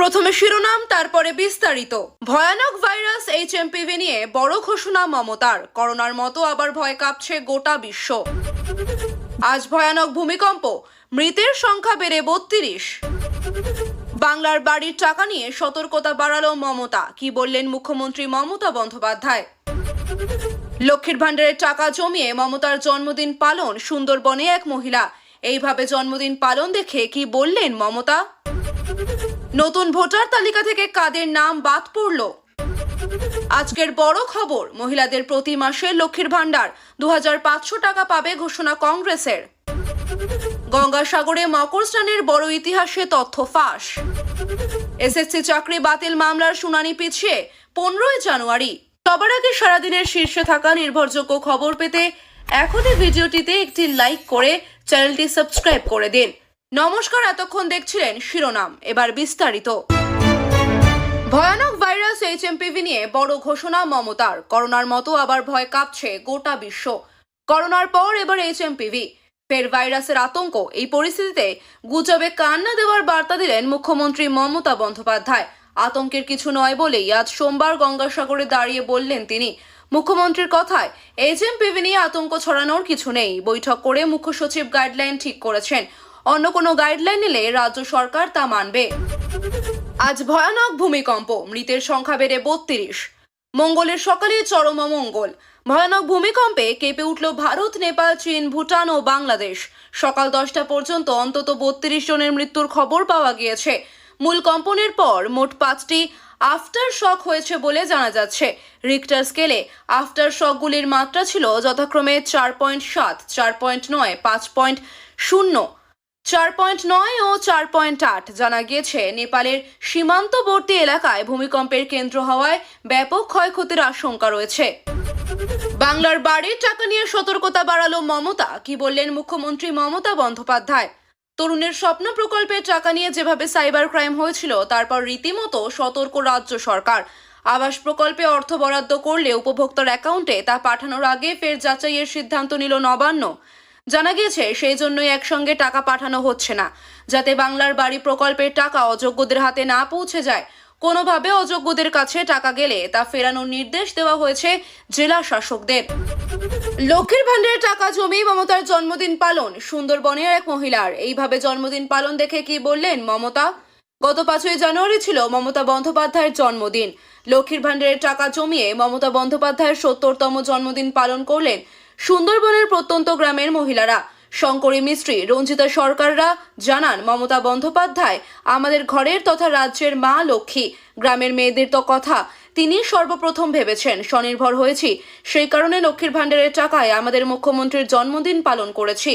প্রথমে শিরোনাম, তারপরে বিস্তারিত। ভয়ানক ভাইরাস এইচ এইচএমপিভি নিয়ে বড় ঘোষণা মমতার। করোনার মতো আবার ভয় কাঁপছে গোটা বিশ্ব। আজ ভয়ানক ভূমিকম্প, মৃতের সংখ্যা বেড়ে বত্রিশ। বাংলার বাড়ির টাকা নিয়ে সতর্কতা বাড়ালো মমতা, কি বললেন মুখ্যমন্ত্রী মমতা বন্দ্যোপাধ্যায়? লক্ষ্মীর ভাণ্ডারের টাকা জমিয়ে মমতার জন্মদিন পালন, সুন্দরবনে এক মহিলা। এইভাবে জন্মদিন পালন দেখে কি বললেন মমতা? নতুন ভোটার তালিকা থেকে কাদের নাম বাদ পড়ল? আজকের বড় খবর, মহিলাদের প্রতি মাসে লক্ষ্মীর ভাণ্ডার দু হাজার পাঁচশো টাকা পাবে ঘোষণা কংগ্রেসের। গঙ্গাসাগরে মকর স্নানের বড় ইতিহাসে তথ্য ফাঁস। এসএসসি চাকরি বাতিল মামলার শুনানি পিছিয়ে পনেরোই জানুয়ারি। সবার আগে সারাদিনের শীর্ষে থাকা নির্ভরযোগ্য খবর পেতে এখনই ভিডিওটিতে একটি লাইক করে চ্যানেলটি সাবস্ক্রাইব করে দিন। নমস্কার, এতক্ষণ দেখছিলেন শিরোনাম। এবার বিস্তারিত। ভয়ানক ভাইরাস এইচএমপিভি নিয়ে বড় ঘোষণা মমতার। করোনার মতো আবার ভয় কাঁপছে গোটা বিশ্ব। করোনার পর এবার এইচএমপিভি। ফের ভাইরাসের আতঙ্ক। এই পরিস্থিতিতে গুজবে কান না দেওয়ার বার্তা দিলেন মুখ্যমন্ত্রী মমতা বন্দ্যোপাধ্যায়। আতঙ্কের কিছু নয় বলেই আজ সোমবার গঙ্গাসাগরে দাঁড়িয়ে বললেন তিনি। মুখ্যমন্ত্রীর কথায়, এইচএমপিভি নিয়ে আতঙ্ক ছড়ানোর কিছু নেই। বৈঠক করে মুখ্য সচিব গাইডলাইন ঠিক করেছেন। অন্য কোনো গাইডলাইন নিলে রাজ্য সরকার তা মানবে। আজ ভয়ানক ভূমিকম্প, মৃতের সংখ্যা বেড়ে বত্রিশ। মঙ্গলের সকালে চরম মঙ্গল ভয়ানক ভূমিকম্পে কেঁপে উঠল ভারত, নেপাল, চীন, ভুটান ও বাংলাদেশ। সকাল দশটা পর্যন্ত অন্তত বত্রিশ জনের মৃত্যুর খবর পাওয়া গিয়েছে। মূল কম্পনের পর মোট পাঁচটি আফটার শক হয়েছে বলে জানা যাচ্ছে। রিক্টার স্কেলে আফটার শকগুলির মাত্রা ছিল যথাক্রমে চার পয়েন্ট সাত, চার পয়েন্ট নয়, পাঁচ পয়েন্ট শূন্য। চার পয়েন্ট নয় ও চার পয়েন্ট আট। জানা গিয়েছে, নেপালের সীমান্তবর্তী এলাকায় ভূমিকম্পের কেন্দ্র হওয়ায় ব্যাপক ক্ষয়ক্ষতির আশঙ্কা রয়েছে। বাংলার বাড়ির টাকা নিয়ে সতর্কতা বাড়ালো মমতা। কি বললেন মুখ্যমন্ত্রী মমতা বন্দ্যোপাধ্যায়? তরুণের স্বপ্ন প্রকল্পের টাকা নিয়ে যেভাবে সাইবার ক্রাইম হয়েছিল, তারপর রীতিমতো সতর্ক রাজ্য সরকার। আবাস প্রকল্পে অর্থ বরাদ্দ করলে উপভোক্তার অ্যাকাউন্টে তা পাঠানোর আগে ফের যাচাইয়ের সিদ্ধান্ত নিল নবান্ন। জানা গিয়েছে, সেই জন্যই একসঙ্গে টাকা পাঠানো হচ্ছে না। যাতে বাংলার বাড়ি প্রকল্পের টাকা অযোগ্যদের হাতে না পৌঁছে যায়। কোনোভাবে অযোগ্যদের কাছে টাকা গেলে তা ফেরানোর নির্দেশ দেওয়া হয়েছে জেলা শাসকদের। লক্ষ্মীর ভাণ্ডারের টাকা জমি মমতার জন্মদিন পালন, সুন্দরবনের এক মহিলার। এইভাবে জন্মদিন পালন দেখে কি বললেন মমতা? গত পাঁচই জানুয়ারি ছিল মমতা বন্দ্যোপাধ্যায়ের জন্মদিন। লক্ষ্মীর ভাণ্ডারের টাকা জমিয়ে মমতা বন্দ্যোপাধ্যায়ের সত্তরতম জন্মদিন পালন করলেন সুন্দরবনের প্রত্যন্ত গ্রামের মহিলারা। শঙ্করী মিস্ত্রি, রঞ্জিতা সরকাররা জানান, মমতা বন্দ্যোপাধ্যায় আমাদের ঘরের তথা রাজ্যের মা লক্ষ্মী, গ্রামের মেয়েদের তো কথা, তিনি সর্বপ্রথম ভেবেছেন, স্বনির্ভর হয়েছি। সেই কারণে লক্ষ্মীর ভাণ্ডারের টাকায় আমাদের মুখ্যমন্ত্রীর জন্মদিন পালন করেছি।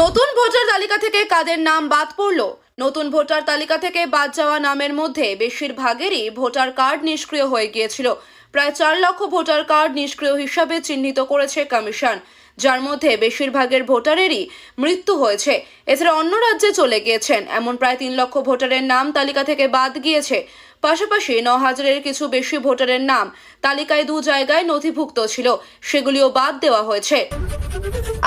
নতুন ভোটার তালিকা থেকে কাদের নাম বাদ পড়ল? নতুন ভোটার তালিকা থেকে বাদ যাওয়া নামের মধ্যে বেশিরভাগেরই ভোটার কার্ড নিষ্ক্রিয় হয়ে গিয়েছিল। প্রায় চার লক্ষ ভোটার কার্ড নিষ্ক্রিয় হিসাবে চিহ্নিত করেছে কমিশন। যার মধ্যে বেশিরভাগের ভোটারেরই মৃত্যু হয়েছে। এছাড়া অন্য রাজ্যে চলে গিয়েছেন। এমন প্রায় তিন লক্ষ ভোটারের নাম তালিকা থেকে বাদ গিয়েছে। পাশাপাশি ন হাজারের কিছু বেশি ভোটারের নাম তালিকায় দু জায়গায় নথিভুক্ত ছিল। সেগুলিও বাদ দেওয়া হয়েছে।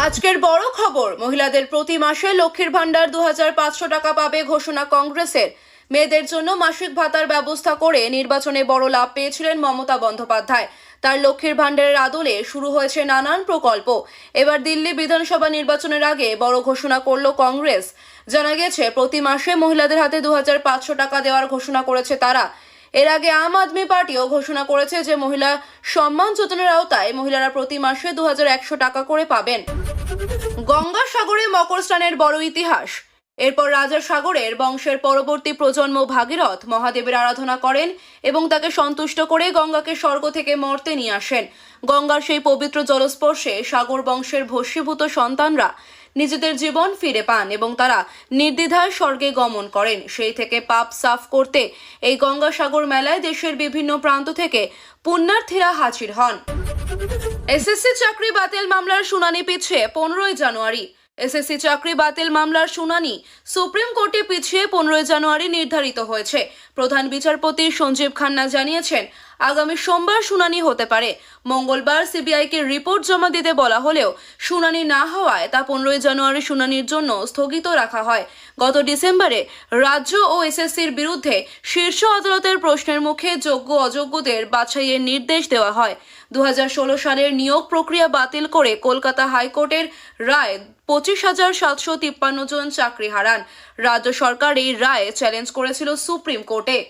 আজকের বড় খবর, মহিলাদের প্রতি মাসে লক্ষ্মীর ভাণ্ডার দু হাজার পাঁচশো টাকা পাবে ঘোষণা কংগ্রেসের। মেয়েদের জন্য মাসিক ভাতার ব্যবস্থা করে নির্বাচনে বড় লাভ পেয়েছিলেন মমতা বন্দ্যোপাধ্যায়। তার লক্ষ্মীর ভাণ্ডারের আদলে শুরু হয়েছে নানান প্রকল্প। এবার দিল্লি বিধানসভা নির্বাচনের আগে বড় ঘোষণা করল কংগ্রেস। জানা গেছে, প্রতি মাসে মহিলাদের হাতে দুহাজার পাঁচশো টাকা দেওয়ার ঘোষণা করেছে তারা। এর আগে আম আদমি পার্টিও ঘোষণা করেছে যে মহিলা সম্মান যোজনার আওতায় মহিলারা প্রতি মাসে দু হাজার একশো টাকা করে পাবেন। গঙ্গাসাগরে মকর স্নানের বড় ইতিহাস। এরপর রাজা সাগরের বংশের পরবর্তী প্রজন্ম ভাগীরথ মহাদেবের আরাধনা করেন এবং তাকে সন্তুষ্ট করে গঙ্গাকে স্বর্গ থেকে মর্তে নিয়ে আসেন। গঙ্গার সেই পবিত্র জলস্পর্শে সাগর বংশের ভস্মীভূত সন্তানরা নিজেদের জীবন ফিরে পান এবং তারা নির্দ্বিধায় স্বর্গে গমন করেন। সেই থেকে পাপ সাফ করতে এই গঙ্গাসাগর মেলায় দেশের বিভিন্ন প্রান্ত থেকে পুণ্যার্থীরা হাজির হন। এসএসসি চাকরি বাতিল মামলার শুনানি পিছিয়ে পনেরোই জানুয়ারি এসএসসি চাকরি বাতিল মামলার শুনানি সুপ্রিম কোর্টে পিছিয়ে পনেরোই জানুয়ারি নির্ধারিত হয়েছে। প্রধান বিচারপতি সঞ্জীব খান্না জানিয়েছেন আগামী সোমবার শুনানি হতে পারে। মঙ্গলবার সিবিআইকে রিপোর্ট জমা দিতে বলা হলেও শুনানি না হওয়ায় তা পনেরোই জানুয়ারি শুনানির জন্য স্থগিত রাখা হয়। গত ডিসেম্বরে রাজ্য ও এসএসসির বিরুদ্ধে শীর্ষ আদালতের প্রশ্নের মুখে যোগ্য অযোগ্যদের বাছাইয়ের নির্দেশ দেওয়া হয়। দু হাজার ষোলো সালের নিয়োগ প্রক্রিয়া বাতিল করে কলকাতা হাইকোর্টের রায় পঁচিশ হাজার সাতশো তিপ্পান্ন জন চাকরি হারান। রাজ্য সরকার এই রায় চ্যালেঞ্জ করেছিল সুপ্রিম কোর্টে।